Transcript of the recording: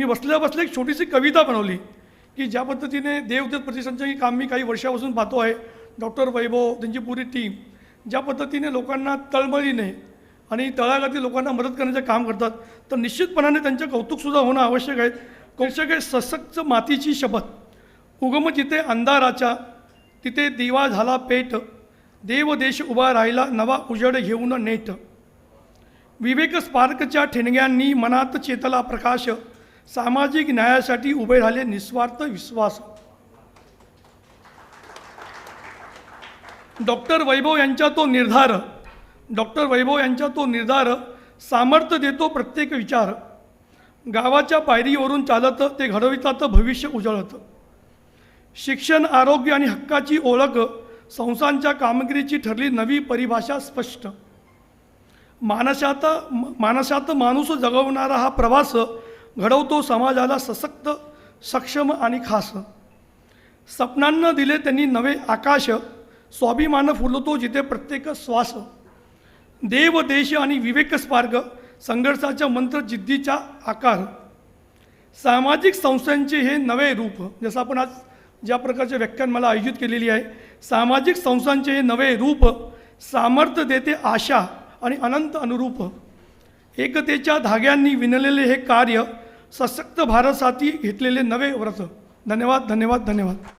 मी बसल्या बसल्या एक छोटीशी कविता बनवली की ज्या पद्धतीने देवदत्त प्रतिष्ठानचे काम मी काही वर्षापासून पाहतो आहे. डॉक्टर वैभव त्यांची पुरी टीम ज्या पद्धतीने लोकांना तळमळीने आणि तळागातील लोकांना मदत करण्याचं काम करतात तर निश्चितपणाने त्यांचं कौतुकसुद्धा होणं आवश्यक आहे. कौशक आहे सशक्त मातीची शपथ उगम जिथे अंधाराच्या तिथे दिवा झाला पेट देव देश उभा राहिला नवा उजेड घेऊन नेट. विवेक स्पार्कच्या ठिणग्यांनी मनात चेतला प्रकाश सामाजिक न्यायासाठी उभे राहिले निस्वार्थ विश्वास. डॉक्टर वैभव यांचा तो निर्धार डॉक्टर वैभव यांचा तो निर्धार सामर्थ्य देतो प्रत्येक विचार. गावाच्या पायरीवरून चालत ते घडवितात भविष्य उजळत. शिक्षण आरोग्य आणि हक्काची ओळख संस्थांच्या कामगिरीची ठरली नवी परिभाषा स्पष्ट. मानसात मानसात माणूस जगवणारा हा प्रवास घडवतो समाजाला सशक्त सक्षम आणि खास. स्वप्नांना दिले त्यांनी नवे आकाश स्वाभिमान फुलतो जिथे प्रत्येक श्वास. देव देश आणि विवेक स्पार्ग संघर्षाच्या मंत्र जिद्दीचा आकार. सामाजिक संस्थांचे हे नवे रूप जसं आपण आज ज्या प्रकारचे व्याख्यान मला आयोजित केलेली आहे सामाजिक संस्थांचे हे नवे रूप सामर्थ्य देते आशा आणि अनंत अनुरूप. एकतेच्या धाग्यांनी विणलेले हे कार्य सशक्त भारतासाठी घेतलेले नवे व्रत धन्यवाद धन्यवाद धन्यवाद.